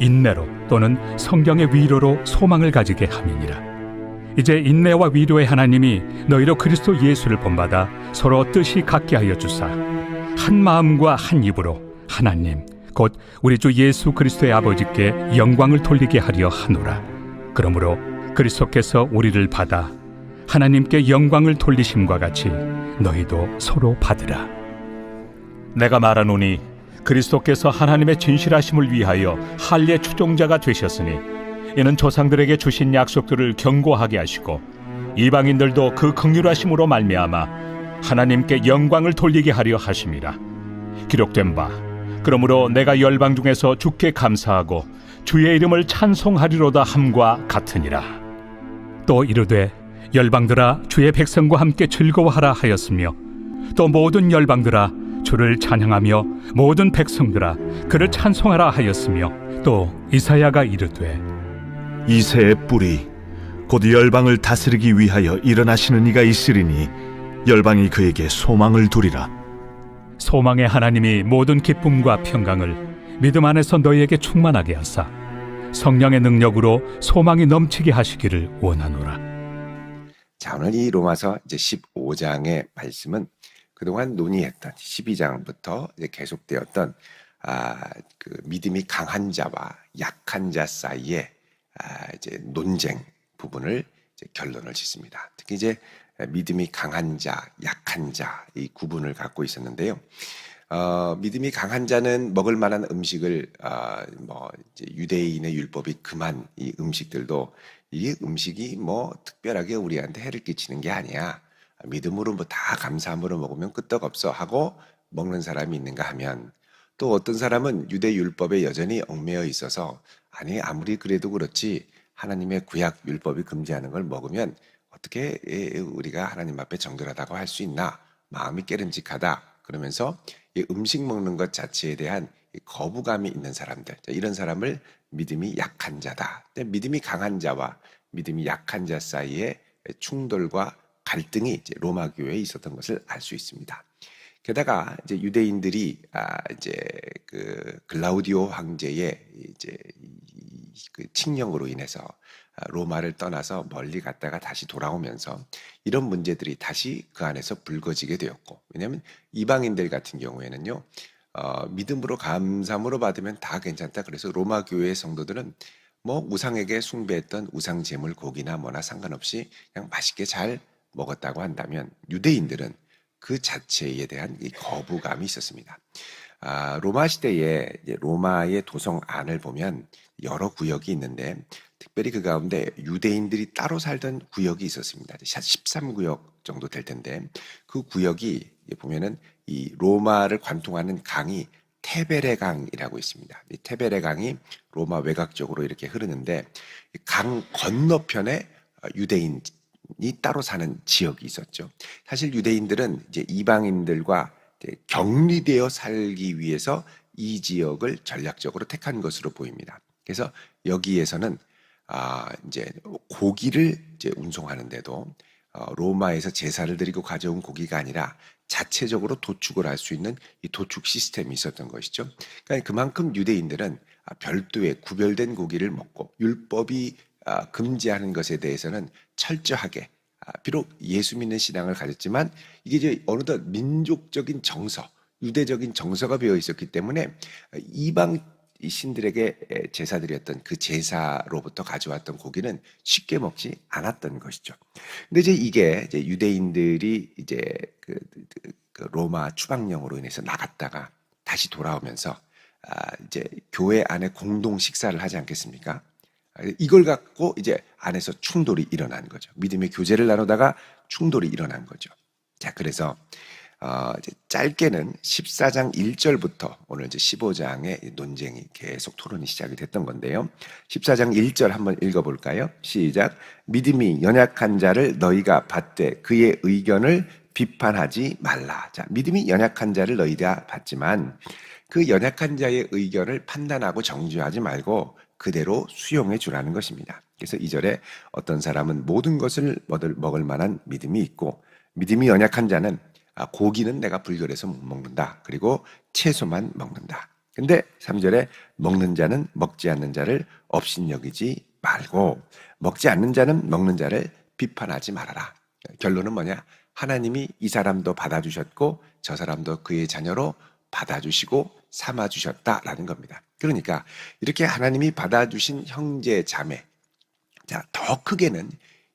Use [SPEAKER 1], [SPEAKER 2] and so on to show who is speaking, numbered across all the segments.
[SPEAKER 1] 인내로 또는 성경의 위로로 소망을 가지게 함이니라. 이제 인내와 위로의 하나님이 너희로 그리스도 예수를 본받아 서로 뜻이 같게 하여 주사 한 마음과 한 입으로 하나님 곧 우리 주 예수 그리스도의 아버지께 영광을 돌리게 하려 하노라. 그러므로 그리스도께서 우리를 받아 하나님께 영광을 돌리심과 같이 너희도 서로 받으라. 내가 말하노니 그리스도께서 하나님의 진실하심을 위하여 할례 추종자가 되셨으니 이는 조상들에게 주신 약속들을 경고하게 하시고 이방인들도 그 긍휼하심으로 말미암아 하나님께 영광을 돌리게 하려 하심이라 기록된 바 그러므로 내가 열방 중에서 주께 감사하고 주의 이름을 찬송하리로다 함과 같으니라. 또 이르되 열방들아 주의 백성과 함께 즐거워하라 하였으며 또 모든 열방들아 주를 찬양하며 모든 백성들아 그를 찬송하라 하였으며 또 이사야가 이르되
[SPEAKER 2] 이새의 뿌리 곧 열방을 다스리기 위하여 일어나시는 이가 있으리니 열방이 그에게 소망을 두리라
[SPEAKER 1] 소망의 하나님이 모든 기쁨과 평강을 믿음 안에서 너희에게 충만하게 하사 성령의 능력으로 소망이 넘치게 하시기를 원하노라.
[SPEAKER 3] 자, 오늘 이 로마서 이제 15장의 말씀은 그동안 논의했던 12장부터 이제 계속되었던 아, 그 믿음이 강한 자와 약한 자 사이에 아, 이제 논쟁 부분을 이제 결론을 짓습니다. 특히 이제 믿음이 강한 자, 약한 자 이 구분을 갖고 있었는데요. 어, 믿음이 강한 자는 먹을 만한 음식을 어, 뭐 이제 유대인의 율법이 금한 이 음식들도 이 음식이 뭐 특별하게 우리한테 해를 끼치는 게 아니야. 믿음으로 뭐 다 감사함으로 먹으면 끄떡없어 하고 먹는 사람이 있는가 하면 또 어떤 사람은 유대 율법에 여전히 얽매여 있어서 아니 아무리 그래도 그렇지 하나님의 구약 율법이 금지하는 걸 먹으면 어떻게 예, 우리가 하나님 앞에 정결하다고 할 수 있나? 마음이 깨름직하다. 그러면서 이 음식 먹는 것 자체에 대한 이 거부감이 있는 사람들. 자, 이런 사람을 믿음이 약한 자다. 믿음이 강한 자와 믿음이 약한 자 사이에 충돌과 갈등이 이제 로마 교회에 있었던 것을 알 수 있습니다. 게다가 이제 유대인들이 아 이제 그 글라우디오 황제의 이제 이- 그 칙령으로 인해서 아, 로마를 떠나서 멀리 갔다가 다시 돌아오면서 이런 문제들이 다시 그 안에서 불거지게 되었고 왜냐하면 이방인들 같은 경우에는요 어, 믿음으로 감사함으로 받으면 다 괜찮다 그래서 로마 교회의 성도들은 뭐 우상에게 숭배했던 우상 제물 고기나 뭐나 상관없이 그냥 맛있게 잘 먹었다고 한다면 유대인들은 그 자체에 대한 이 거부감이 있었습니다. 아, 로마 시대에 로마의 도성 안을 보면 여러 구역이 있는데 특별히 그 가운데 유대인들이 따로 살던 구역이 있었습니다. 13구역 정도 될 텐데 그 구역이 보면은 이 로마를 관통하는 강이 테베레 강이라고 있습니다. 이 테베레 강이 로마 외곽 쪽으로 이렇게 흐르는데 이강 건너편에 유대인 이 따로 사는 지역이 있었죠. 사실 유대인들은 이제 이방인들과 이제 격리되어 살기 위해서 이 지역을 전략적으로 택한 것으로 보입니다. 그래서 여기에서는 아 이제 고기를 이제 운송하는데도 어, 로마에서 제사를 드리고 가져온 고기가 아니라 자체적으로 도축을 할 수 있는 이 도축 시스템이 있었던 것이죠. 그러니까 그만큼 유대인들은 아, 별도의 구별된 고기를 먹고 율법이 아, 금지하는 것에 대해서는 철저하게 아, 비록 예수 믿는 신앙을 가졌지만 이게 이제 어느덧 민족적인 정서, 유대적인 정서가 배어 있었기 때문에 이방 이 신들에게 제사드렸던 그 제사로부터 가져왔던 고기는 쉽게 먹지 않았던 것이죠. 근데 이제 이게 이제 유대인들이 이제 그, 그- 그 로마 추방령으로 인해서 나갔다가 다시 돌아오면서 아 이제 교회 안에 공동 식사를 하지 않겠습니까? 아, 이걸 갖고 이제 안에서 충돌이 일어난 거죠. 믿음의 교제를 나누다가 충돌이 일어난 거죠. 자, 그래서 어, 이제 짧게는 14장 1절부터 오늘 이제 15장의 논쟁이 계속 토론이 시작이 됐던 건데요. 14장 1절 한번 읽어볼까요? 시작. 믿음이 연약한 자를 너희가 받되 그의 의견을 비판하지 말라. 자, 믿음이 연약한 자를 너희가 받지만 그 연약한 자의 의견을 판단하고 정죄하지 말고 그대로 수용해 주라는 것입니다. 그래서 이절에 어떤 사람은 모든 것을 먹을, 만한 믿음이 있고 믿음이 연약한 자는 아, 고기는 내가 불결해서 못 먹는다. 그리고 채소만 먹는다. 근데 3절에 먹는 자는 먹지 않는 자를 업신여기지 말고 먹지 않는 자는 먹는 자를 비판하지 말아라. 결론은 뭐냐? 하나님이 이 사람도 받아주셨고 저 사람도 그의 자녀로 받아주시고 삼아 주셨다라는 겁니다. 그러니까 이렇게 하나님이 받아주신 형제 자매, 자, 더 크게는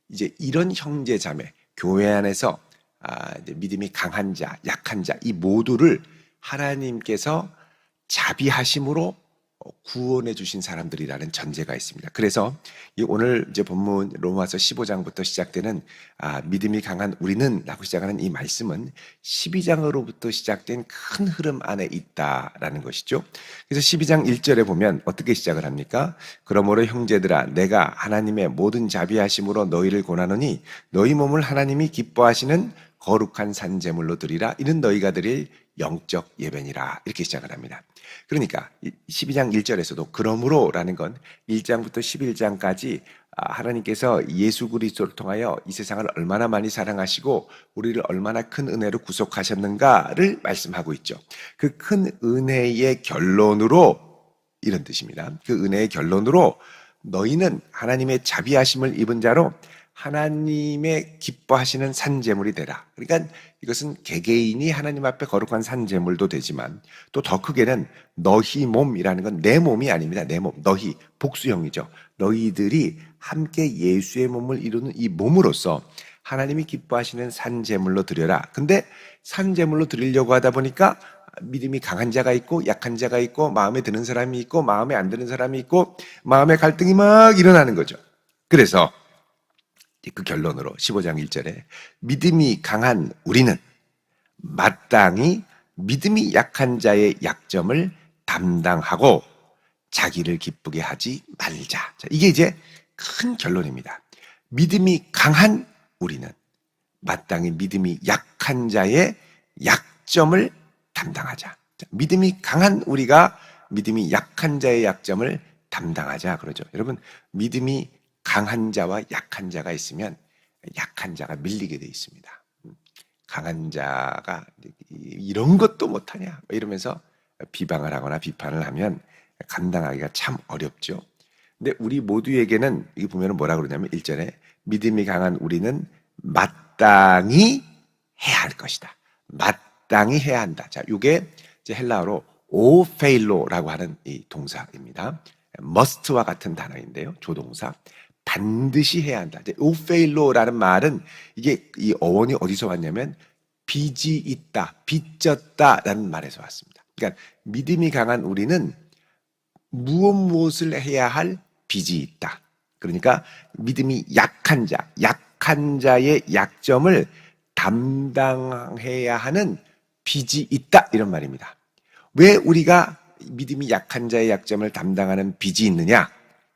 [SPEAKER 3] 이제 이런 형제 자매, 교회 안에서 아, 믿음이 강한 자, 약한 자, 이 모두를 하나님께서 자비하심으로 어, 구원해 주신 사람들이라는 전제가 있습니다. 그래서 이 오늘 이제 본문 로마서 15장부터 시작되는 아, 믿음이 강한 우리는라고 시작하는 이 말씀은 12장으로부터 시작된 큰 흐름 안에 있다라는 것이죠. 그래서 12장 1절에 보면 어떻게 시작을 합니까? 그러므로 형제들아 내가 하나님의 모든 자비하심으로 너희를 권하노니 너희 몸을 하나님이 기뻐하시는 거룩한 산제물로 드리라 이는 너희가 드릴 영적 예배니라 이렇게 시작을 합니다. 그러니까 12장 1절에서도 그러므로라는 건 1장부터 11장까지 아, 하나님께서 예수 그리스도를 통하여 이 세상을 얼마나 많이 사랑하시고 우리를 얼마나 큰 은혜로 구속하셨는가를 말씀하고 있죠. 그 큰 은혜의 결론으로 이런 뜻입니다. 그 은혜의 결론으로 너희는 하나님의 자비하심을 입은 자로 하나님의 기뻐하시는 산제물이 되라. 그러니까 이것은 개개인이 하나님 앞에 거룩한 산제물도 되지만 또 더 크게는 너희 몸이라는 건 내 몸이 아닙니다. 내 몸, 너희 복수형이죠. 너희들이 함께 예수의 몸을 이루는 이 몸으로서 하나님이 기뻐하시는 산제물로 드려라. 근데 산제물로 드리려고 하다 보니까 믿음이 강한 자가 있고 약한 자가 있고 마음에 드는 사람이 있고 마음에 안 드는 사람이 있고 마음의 갈등이 막 일어나는 거죠. 그래서 그 결론으로 15장 1절에 믿음이 강한 우리는 마땅히 믿음이 약한 자의 약점을 담당하고 자기를 기쁘게 하지 말자. 자, 이게 이제 큰 결론입니다. 믿음이 강한 우리는 마땅히 믿음이 약한 자의 약점을 담당하자. 자, 믿음이 강한 우리가 믿음이 약한 자의 약점을 담당하자 그러죠. 여러분, 믿음이 강한 자와 약한 자가 있으면 약한 자가 밀리게 돼 있습니다. 음, 강한 자가 이런 것도 못하냐 뭐 이러면서 비방을 하거나 비판을 하면 감당하기가 참 어렵죠. 근데 우리 모두에게는 이게 보면 뭐라 그러냐면 일전에 믿음이 강한 우리는 마땅히 해야 할 것이다. 마땅히 해야 한다. 자, 이게 헬라어로 오페일로라고 하는 이 동사입니다. must와 같은 단어인데요. 조동사. 반드시 해야 한다. 오페일로라는 말은 이게 이 어원이 어디서 왔냐면 빚이 있다, 빚졌다라는 말에서 왔습니다. 그러니까 믿음이 강한 우리는 무엇 무엇을 해야 할 빚이 있다. 그러니까 믿음이 약한 자, 약한 자의 약점을 담당해야 하는 빚이 있다 이런 말입니다. 왜 우리가 믿음이 약한 자의 약점을 담당하는 빚이 있느냐?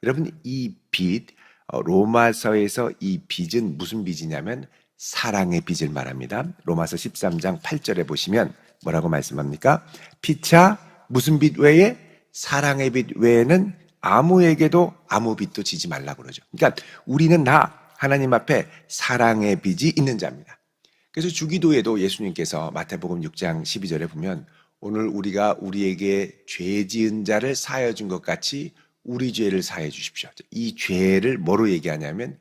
[SPEAKER 3] 여러분 이 빚, 어, 로마서에서 이 빚은 무슨 빚이냐면 사랑의 빚을 말합니다. 로마서 13장 8절에 보시면 뭐라고 말씀합니까? 피차 무슨 빚 외에 사랑의 빚 외에는 아무에게도 아무 빚도 지지 말라 그러죠. 그러니까 우리는 다 하나님 앞에 사랑의 빚이 있는 자입니다. 그래서 주기도에도 예수님께서 마태복음 6장 12절에 보면 오늘 우리가 우리에게 죄 지은 자를 사하여 준 것 같이 우리 죄를 사해 주십시오. 이 죄를 뭐로 얘기하냐면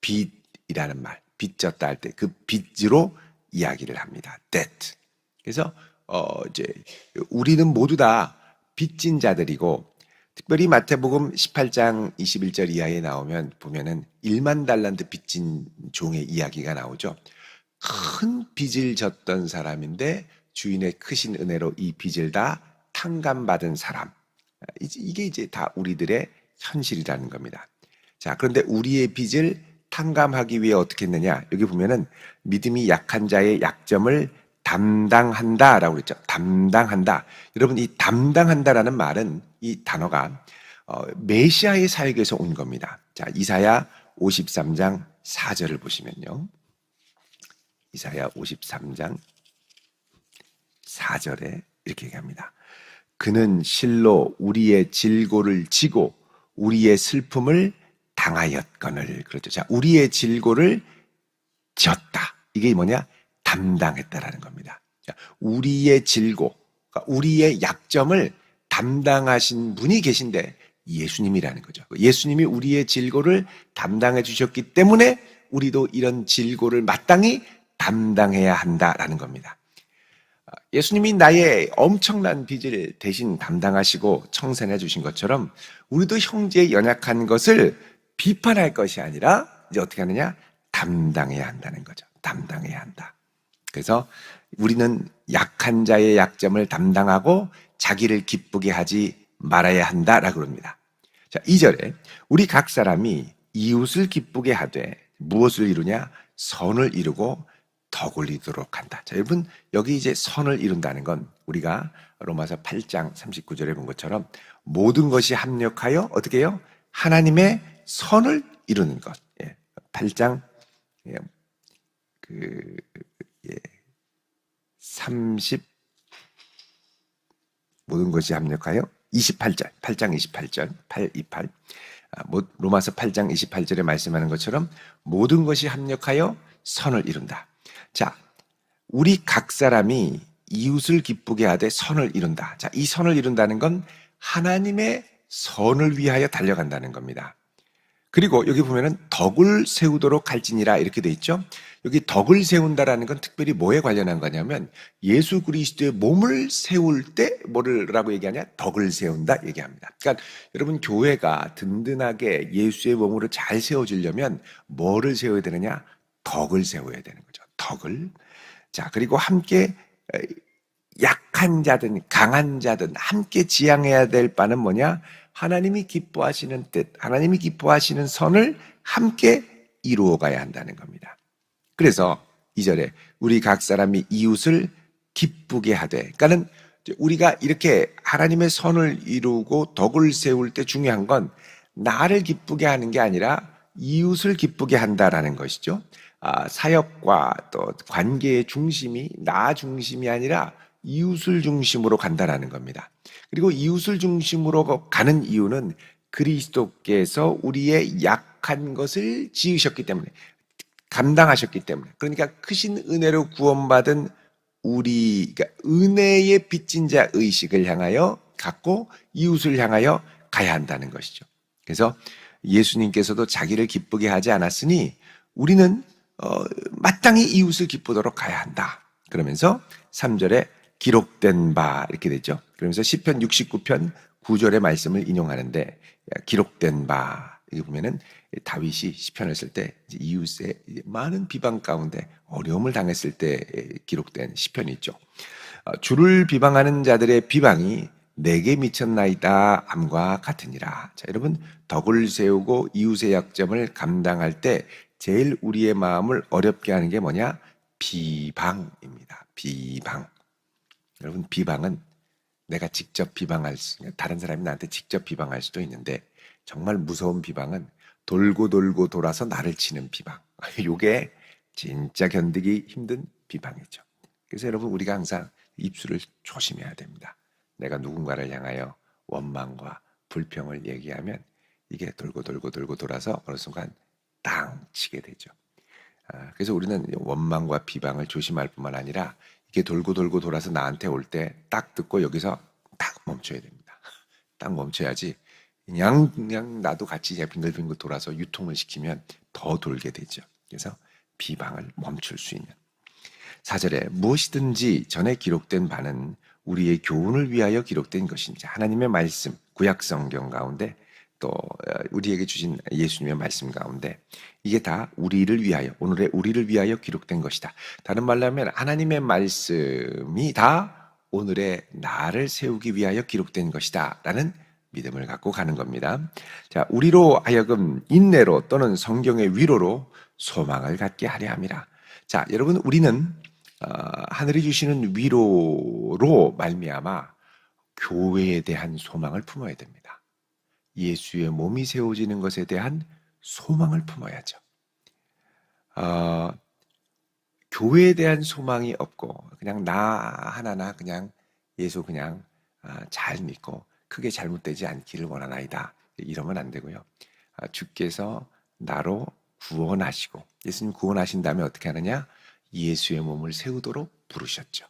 [SPEAKER 3] 빚이라는 말, 빚졌다 할 때 그 빚으로 이야기를 합니다. debt. 그래서 어 이제 우리는 모두 다 빚진 자들이고 특별히 마태복음 18장 21절 이하에 나오면 보면은 1만 달란트 빚진 종의 이야기가 나오죠. 큰 빚을 졌던 사람인데 주인의 크신 은혜로 이 빚을 다 탕감받은 사람. 이게 이제 다 우리들의 현실이라는 겁니다. 자, 그런데 우리의 빚을 탕감하기 위해 어떻게 했느냐? 여기 보면은 믿음이 약한 자의 약점을 담당한다라고 그랬죠. 담당한다. 여러분 이 담당한다라는 말은 이 단어가 어, 메시아의 사역에서 온 겁니다. 자, 이사야 53장 4절을 보시면요. 이사야 53장 4절에 이렇게 얘기합니다. 그는 실로 우리의 질고를 지고 우리의 슬픔을 당하였거늘. 그렇죠. 자, 우리의 질고를 졌다. 이게 뭐냐? 담당했다라는 겁니다. 자, 우리의 질고, 그러니까 우리의 약점을 담당하신 분이 계신데 예수님이라는 거죠. 예수님이 우리의 질고를 담당해 주셨기 때문에 우리도 이런 질고를 마땅히 담당해야 한다라는 겁니다. 예수님이 나의 엄청난 빚을 대신 담당하시고 청산해 주신 것처럼 우리도 형제의 연약한 것을 비판할 것이 아니라 이제 어떻게 하느냐? 담당해야 한다는 거죠. 담당해야 한다. 그래서 우리는 약한 자의 약점을 담당하고 자기를 기쁘게 하지 말아야 한다라고 그럽니다. 자, 2절에 우리 각 사람이 이웃을 기쁘게 하되 무엇을 이루냐? 선을 이루고 덕을 이루도록 한다. 자, 여러분, 여기 이제 선을 이룬다는 건 우리가 로마서 8장 39절에 본 것처럼 모든 것이 합력하여 어떻게 해요? 하나님의 선을 이루는 것. 예. 8장 예. 그 예. 30 모든 것이 합력하여 28절, 8장 28절, 8, 28. 아, 모- 로마서 8장 28절에 말씀하는 것처럼 모든 것이 합력하여 선을 이룬다. 자, 우리 각 사람이 이웃을 기쁘게 하되 선을 이룬다. 자, 이 선을 이룬다는 건 하나님의 선을 위하여 달려간다는 겁니다. 그리고 여기 보면은 덕을 세우도록 할지니라 이렇게 돼 있죠. 여기 덕을 세운다라는 건 특별히 뭐에 관련한 거냐면 예수 그리스도의 몸을 세울 때 뭐를라고 얘기하냐? 덕을 세운다 얘기합니다. 그러니까 여러분 교회가 든든하게 예수의 몸으로 잘 세워지려면 뭐를 세워야 되느냐? 덕을 세워야 되는 거죠. 덕을. 자, 그리고 함께 에, 약한 자든 강한 자든 함께 지향해야 될 바는 뭐냐? 하나님이 기뻐하시는 뜻, 하나님이 기뻐하시는 선을 함께 이루어 가야 한다는 겁니다. 그래서 이절에 우리 각 사람이 이웃을 기쁘게 하되 그러니까는 우리가 이렇게 하나님의 선을 이루고 덕을 세울 때 중요한 건 나를 기쁘게 하는 게 아니라 이웃을 기쁘게 한다라는 것이죠. 아, 사역과 또 관계의 중심이 나 중심이 아니라 이웃을 중심으로 간다라는 겁니다. 그리고 이웃을 중심으로 가는 이유는 그리스도께서 우리의 약한 것을 지으셨기 때문에 감당하셨기 때문에 그러니까 크신 은혜로 구원받은 우리 그러니까 은혜의 빚진 자 의식을 향하여 갖고 이웃을 향하여 가야 한다는 것이죠. 그래서 예수님께서도 자기를 기쁘게 하지 않았으니 우리는 어, 마땅히 이웃을 기쁘도록 가야 한다. 그러면서 3절에 기록된 바 이렇게 되죠. 그러면서 시편 69편 9절의 말씀을 인용하는데 기록된 바 여기 보면은 다윗이 시편을 쓸 때 이웃의 많은 비방 가운데 어려움을 당했을 때 기록된 시편이 있죠. 어, 주를 비방하는 자들의 비방이 내게 미쳤나이다 암과 같으니라. 자, 여러분 덕을 세우고 이웃의 약점을 감당할 때 제일 우리의 마음을 어렵게 하는 게 뭐냐? 비방입니다. 비방. 여러분 비방은 내가 직접 비방할 수, 다른 사람이 나한테 직접 비방할 수도 있는데 정말 무서운 비방은 돌고 돌고 돌아서 나를 치는 비방. 요게 진짜 견디기 힘든 비방이죠. 그래서 여러분 우리가 항상 입술을 조심해야 됩니다. 내가 누군가를 향하여 원망과 불평을 얘기하면 이게 돌고 돌고 돌고 돌아서 어느 순간 땅 치게 되죠. 아, 그래서 우리는 원망과 비방을 조심할 뿐만 아니라 이게 돌고 돌고 돌아서 나한테 올 때 딱 듣고 여기서 딱 멈춰야 됩니다. 딱 멈춰야지 그냥 그냥 나도 같이 빙글빙글 돌아서 유통을 시키면 더 돌게 되죠. 그래서 비방을 멈출 수 있는 사절에 무엇이든지 전에 기록된 바는 우리의 교훈을 위하여 기록된 것입니다. 하나님의 말씀 구약 성경 가운데 또 어, 우리에게 주신 예수님의 말씀 가운데 이게 다 우리를 위하여 오늘의 우리를 위하여 기록된 것이다. 다른 말로 하면 하나님의 말씀이 다 오늘의 나를 세우기 위하여 기록된 것이다라는 믿음을 갖고 가는 겁니다. 자, 우리로 하여금 인내로 또는 성경의 위로로 소망을 갖게 하려 함이라. 자, 여러분 우리는 어, 하늘이 주시는 위로로 말미암아 교회에 대한 소망을 품어야 됩니다. 예수의 몸이 세워지는 것에 대한 소망을 품어야죠. 어, 교회에 대한 소망이 없고 그냥 나 하나나 그냥 예수 그냥 아, 잘 믿고 크게 잘못되지 않기를 원하나이다. 이러면 안 되고요. 아, 주께서 나로 구원하시고 예수님 구원하신 다음에 어떻게 하느냐? 예수의 몸을 세우도록 부르셨죠.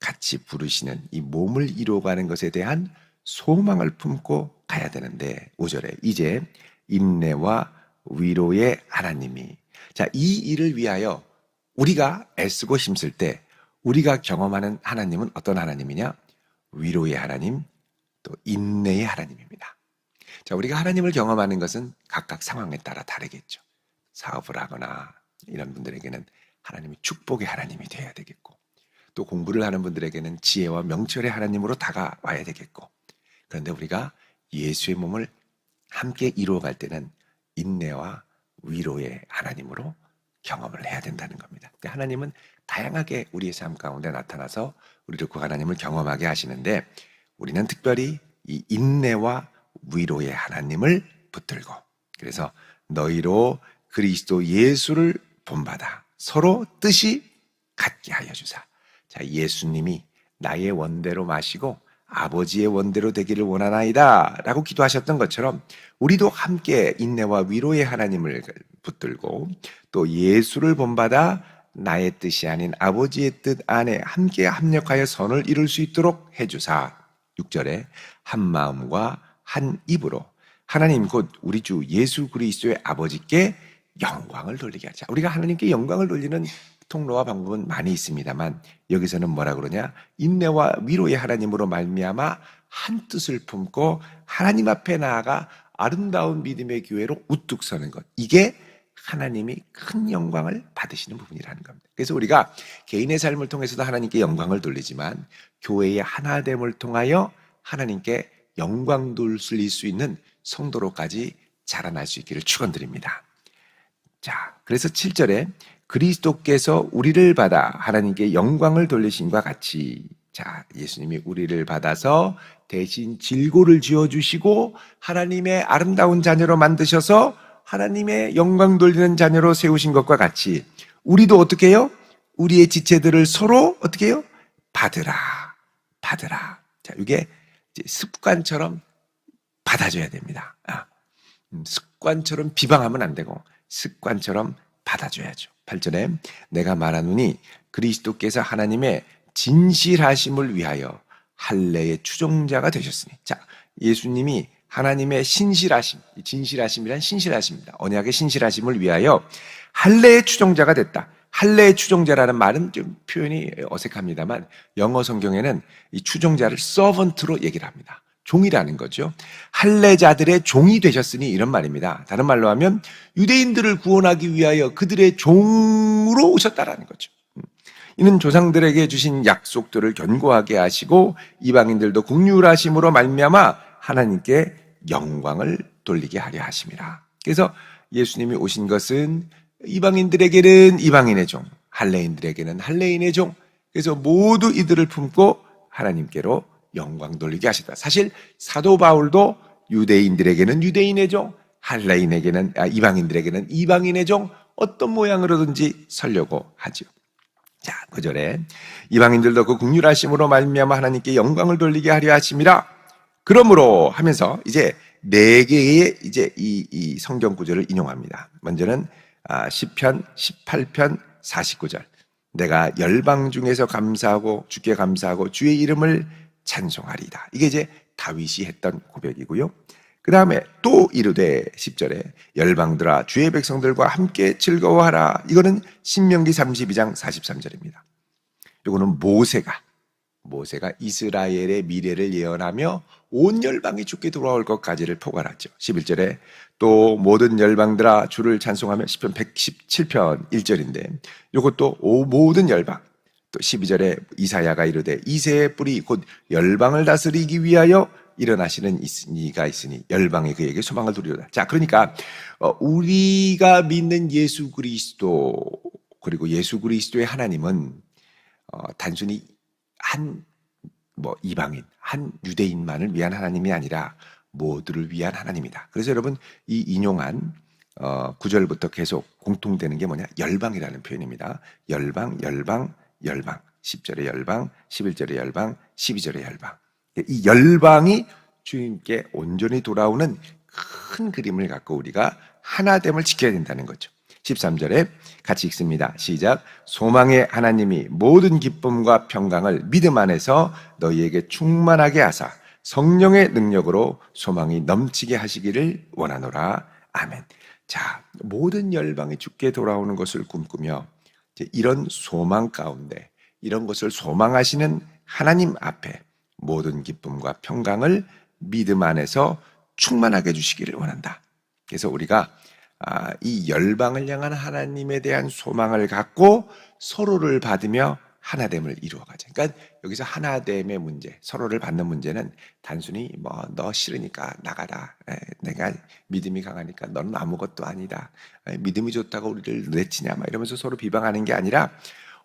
[SPEAKER 3] 같이 부르시는 이 몸을 이루어가는 것에 대한 소망을 품고 가야 되는데 5절에 이제 인내와 위로의 하나님이 자, 이 일을 위하여 우리가 애쓰고 힘쓸 때 우리가 경험하는 하나님은 어떤 하나님이냐? 위로의 하나님, 또 인내의 하나님입니다. 자, 우리가 하나님을 경험하는 것은 각각 상황에 따라 다르겠죠. 사업을 하거나 이런 분들에게는 하나님이 축복의 하나님이 되어야 되겠고, 또 공부를 하는 분들에게는 지혜와 명철의 하나님으로 다가와야 되겠고, 그런데 우리가 예수의 몸을 함께 이루어갈 때는 인내와 위로의 하나님으로 경험을 해야 된다는 겁니다. 하나님은 다양하게 우리의 삶 가운데 나타나서 우리를 그 하나님을 경험하게 하시는데 우리는 특별히 이 인내와 위로의 하나님을 붙들고 그래서 너희로 그리스도 예수를 본받아 서로 뜻이 같게 하여 주사. 자, 예수님이 나의 원대로 마시고 아버지의 원대로 되기를 원하나이다 라고 기도하셨던 것처럼 우리도 함께 인내와 위로의 하나님을 붙들고 또 예수를 본받아 나의 뜻이 아닌 아버지의 뜻 안에 함께 합력하여 선을 이룰 수 있도록 해주사 6절에 한 마음과 한 입으로 하나님 곧 우리 주 예수 그리스도의 아버지께 영광을 돌리게 하자. 우리가 하나님께 영광을 돌리는 통로와 방법은 많이 있습니다만 여기서는 뭐라 그러냐? 인내와 위로의 하나님으로 말미암아 한 뜻을 품고 하나님 앞에 나아가 아름다운 믿음의 교회로 우뚝 서는 것. 이게 하나님이 큰 영광을 받으시는 부분이라는 겁니다. 그래서 우리가 개인의 삶을 통해서도 하나님께 영광을 돌리지만 교회의 하나됨을 통하여 하나님께 영광 돌릴 수 있는 성도로까지 자라날 수 있기를 축원드립니다. 자, 그래서 7절에 그리스도께서 우리를 받아 하나님께 영광을 돌리신과 같이 자, 예수님이 우리를 받아서 대신 질고를 지어 주시고 하나님의 아름다운 자녀로 만드셔서 하나님의 영광 돌리는 자녀로 세우신 것과 같이 우리도 어떻게 해요? 우리의 지체들을 서로 어떻게 해요? 받으라. 받으라. 자, 이게 습관처럼 받아줘야 됩니다. 아, 음, 습관처럼 비방하면 안 되고 습관처럼 받아줘야죠. 8절에 내가 말하노니 그리스도께서 하나님의 진실하심을 위하여 할례의 추종자가 되셨으니 자 예수님이 하나님의 신실하심, 진실하심이란 신실하심입니다. 언약의 신실하심을 위하여 할례의 추종자가 됐다. 할례의 추종자라는 말은 좀 표현이 어색합니다만 영어 성경에는 이 추종자를 서번트로 얘기를 합니다. 종이라는 거죠. 할례자들의 종이 되셨으니 이런 말입니다. 다른 말로 하면 유대인들을 구원하기 위하여 그들의 종으로 오셨다라는 거죠. 음. 이는 조상들에게 주신 약속들을 견고하게 하시고 이방인들도 국률하심으로 말미암아 하나님께 영광을 돌리게 하려 하심이라. 그래서 예수님이 오신 것은 이방인들에게는 이방인의 종, 할례인들에게는 할례인의 종. 그래서 모두 이들을 품고 하나님께로 영광 돌리게 하시다. 사실 사도 바울도 유대인들에게는 유대인의 종, 할례인에게는 아, 이방인들에게는 이방인의 종 어떤 모양으로든지 설려고 하죠. 자, 그 절에 이방인들도 그 국률하심으로 말미암아 하나님께 영광을 돌리게 하려 하심이라. 그러므로 하면서 이제 네 개의 이제 이, 이 성경 구절을 인용합니다. 먼저는 아, 10편, 18편, 49절. 내가 열방 중에서 감사하고 주께 감사하고 주의 이름을 찬송하리다. 이게 이제 다윗이 했던 고백이고요. 그 다음에 또 이르되 10절에 열방들아 주의 백성들과 함께 즐거워하라. 이거는 신명기 32장 43절입니다. 이거는 모세가 모세가 이스라엘의 미래를 예언하며 온 열방이 죽게 돌아올 것까지를 포괄하죠. 11절에 또 모든 열방들아 주를 찬송하며 10편 117편 1절인데 이것도 모든 열방 또 12절에 이사야가 이르되 이새의 뿌리 곧 열방을 다스리기 위하여 일어나시는 이가 있으니 열방이 그에게 소망을 두리로다. 자, 그러니까 어, 우리가 믿는 예수 그리스도 그리고 예수 그리스도의 하나님은 어, 단순히 한 뭐 이방인, 한 유대인만을 위한 하나님이 아니라 모두를 위한 하나님이다. 그래서 여러분 이 인용한 어, 구절부터 계속 공통되는 게 뭐냐? 열방이라는 표현입니다. 열방, 열방, 열방. 10절의 열방, 11절의 열방, 12절의 열방. 이 열방이 주님께 온전히 돌아오는 큰 그림을 갖고 우리가 하나됨을 지켜야 된다는 거죠. 13절에 같이 읽습니다. 시작. 소망의 하나님이 모든 기쁨과 평강을 믿음 안에서 너희에게 충만하게 하사 성령의 능력으로 소망이 넘치게 하시기를 원하노라. 아멘. 자, 모든 열방이 주께 돌아오는 것을 꿈꾸며 이런 소망 가운데 이런 것을 소망하시는 하나님 앞에 모든 기쁨과 평강을 믿음 안에서 충만하게 주시기를 원한다. 그래서 우리가 아, 이 열방을 향한 하나님에 대한 소망을 갖고 서로를 받으며 하나됨을 이루어가자. 그러니까 여기서 하나됨의 문제, 서로를 받는 문제는 단순히 뭐 너 싫으니까 나가라. 에, 내가 믿음이 강하니까 너는 아무것도 아니다. 에, 믿음이 좋다고 우리를 내치냐, 막 이러면서 서로 비방하는 게 아니라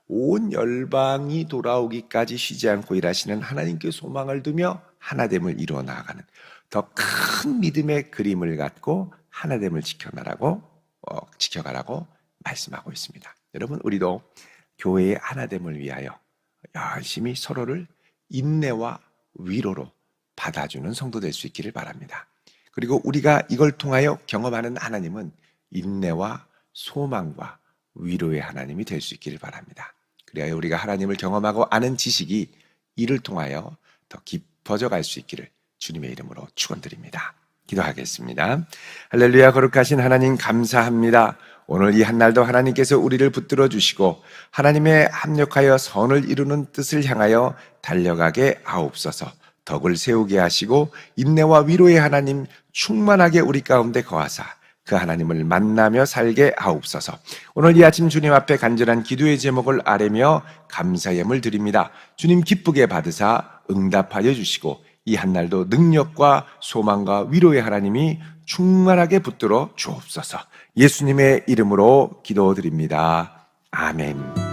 [SPEAKER 3] 온 열방이 돌아오기까지 쉬지 않고 일하시는 하나님께 소망을 두며 하나됨을 이루어 나아가는 더 큰 믿음의 그림을 갖고 하나됨을 지켜나라고 어, 지켜가라고 말씀하고 있습니다. 여러분 우리도 교회의 하나됨을 위하여 열심히 서로를 인내와 위로로 받아주는 성도 될 수 있기를 바랍니다. 그리고 우리가 이걸 통하여 경험하는 하나님은 인내와 소망과 위로의 하나님이 될 수 있기를 바랍니다. 그래야 우리가 하나님을 경험하고 아는 지식이 이를 통하여 더 깊어져 갈 수 있기를 주님의 이름으로 축원드립니다. 기도하겠습니다. 할렐루야 거룩하신 하나님 감사합니다. 오늘 이 한날도 하나님께서 우리를 붙들어 주시고 하나님의 합력하여 선을 이루는 뜻을 향하여 달려가게 하옵소서. 덕을 세우게 하시고 인내와 위로의 하나님 충만하게 우리 가운데 거하사 그 하나님을 만나며 살게 하옵소서. 오늘 이 아침 주님 앞에 간절한 기도의 제목을 아뢰며 감사의 예물 드립니다. 주님 기쁘게 받으사 응답하여 주시고 이 한날도 능력과 소망과 위로의 하나님이 충만하게 붙들어 주옵소서. 예수님의 이름으로 기도드립니다. 아멘.